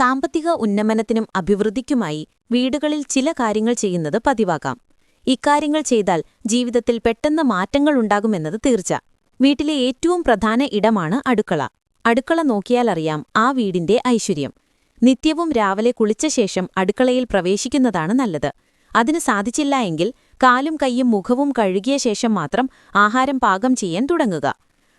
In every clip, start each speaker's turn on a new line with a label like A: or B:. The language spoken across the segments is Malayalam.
A: സാമ്പത്തിക ഉന്നമനത്തിനും അഭിവൃദ്ധിക്കുമായി വീടുകളിൽ ചില കാര്യങ്ങൾ ചെയ്യുന്നത് പതിവാക്കാം ഇക്കാര്യങ്ങൾ ചെയ്താൽ ജീവിതത്തിൽ പെട്ടെന്ന് മാറ്റങ്ങളുണ്ടാകുമെന്നത് തീർച്ച. വീട്ടിലെ ഏറ്റവും പ്രധാന ഇടമാണ് അടുക്കള. അടുക്കള നോക്കിയാലറിയാം ആ വീടിന്റെ ഐശ്വര്യം. നിത്യവും രാവിലെ കുളിച്ച ശേഷം അടുക്കളയിൽ പ്രവേശിക്കുന്നതാണ് നല്ലത്. അതിന് സാധിച്ചില്ല എങ്കിൽ കാലും കൈയും മുഖവും കഴുകിയ ശേഷം മാത്രം ആഹാരം പാകം ചെയ്യാൻ തുടങ്ങുക.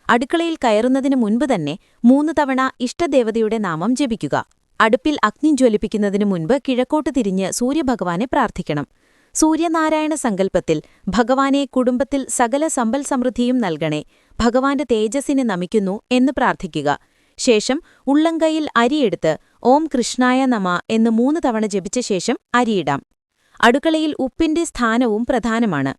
A: അടുക്കളയിൽ കയറുന്നതിനു മുൻപ് തന്നെ മൂന്ന് തവണ ഇഷ്ടദേവതയുടെ നാമം ജപിക്കുക. അടുപ്പിൽ അഗ്നി ജ്വലിപ്പിക്കുന്നതിനു മുൻപ് കിഴക്കോട്ട് തിരിഞ്ഞ് സൂര്യഭഗവാനെ പ്രാർത്ഥിക്കണം. സൂര്യനാരായണ സങ്കല്പത്തിൽ ഭഗവാനെ കുടുംബത്തിൽ സകല സമ്പൽ സമൃദ്ധിയും നൽകണേ ഭഗവാന്റെ തേജസ്സിനെ നമിക്കുന്നു എന്ന് പ്രാർത്ഥിക്കുക. ശേഷം ഉള്ളംകൈയിൽ അരിയെടുത്ത് ഓം കൃഷ്ണായ നമ എന്ന് മൂന്ന് തവണ ജപിച്ച ശേഷം അരിയിടാം. അടുക്കളയിൽ ഉപ്പിന്റെ സ്ഥാനവും പ്രധാനമാണ്.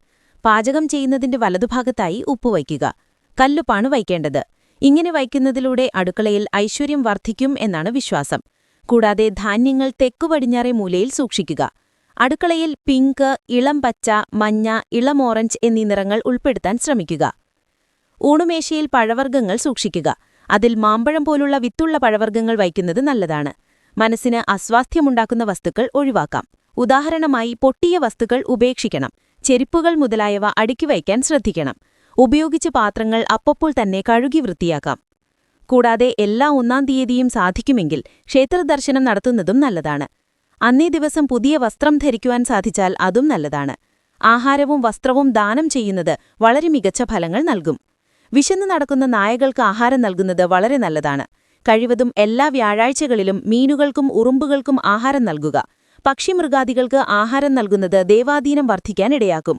A: പാചകം ചെയ്യുന്നതിന്റെ വലതുഭാഗത്തായി ഉപ്പ് വയ്ക്കുക. കല്ലുപ്പാണ് വയ്ക്കേണ്ടത്. ഇങ്ങനെ വയ്ക്കുന്നതിലൂടെ അടുക്കളയിൽ ഐശ്വര്യം വർദ്ധിക്കും എന്നാണ് വിശ്വാസം. കൂടാതെ ധാന്യങ്ങൾ തെക്കുപടിഞ്ഞാറെ മൂലയിൽ സൂക്ഷിക്കുക. അടുക്കളയിൽ പിങ്ക് ഇളം പച്ച മഞ്ഞ ഇളം ഓറഞ്ച് എന്നീ നിറങ്ങൾ ഉൾപ്പെടുത്താൻ ശ്രമിക്കുക. ഊണുമേശയിൽ പഴവർഗങ്ങൾ സൂക്ഷിക്കുക. അതിൽ മാമ്പഴം പോലുള്ള വിത്തുള്ള പഴവർഗങ്ങൾ വയ്ക്കുന്നത് നല്ലതാണ്. മനസ്സിന് അസ്വാസ്ഥ്യമുണ്ടാക്കുന്ന വസ്തുക്കൾ ഒഴിവാക്കാം. ഉദാഹരണമായി പൊട്ടിയ വസ്തുക്കൾ ഉപേക്ഷിക്കണം. ചെരിപ്പുകൾ മുതലായവ അടുക്കി വയ്ക്കാൻ ശ്രദ്ധിക്കണം. ഉപയോഗിച്ച പാത്രങ്ങൾ അപ്പപ്പോൾ തന്നെ കഴുകി വൃത്തിയാക്കാം. കൂടാതെ എല്ലാ ഒന്നാം തീയതിയും സാധിക്കുമെങ്കിൽ ക്ഷേത്രദർശനം നടത്തുന്നതും നല്ലതാണ്. അന്നേ ദിവസം പുതിയ വസ്ത്രം ധരിക്കുവാൻ സാധിച്ചാൽ അതും നല്ലതാണ്. ആഹാരവും വസ്ത്രവും ദാനം ചെയ്യുന്നത് വളരെ മികച്ച ഫലങ്ങൾ നൽകും. വിശന്നു നടക്കുന്ന നായകൾക്ക് ആഹാരം നൽകുന്നത് വളരെ നല്ലതാണ്. കഴിവതും എല്ലാ വ്യാഴാഴ്ചകളിലും മീനുകൾക്കും ഉറുമ്പുകൾക്കും ആഹാരം നൽകുക. പക്ഷിമൃഗാദികൾക്ക് ആഹാരം നൽകുന്നത് ദേവാധീനം വർദ്ധിക്കാനിടയാക്കും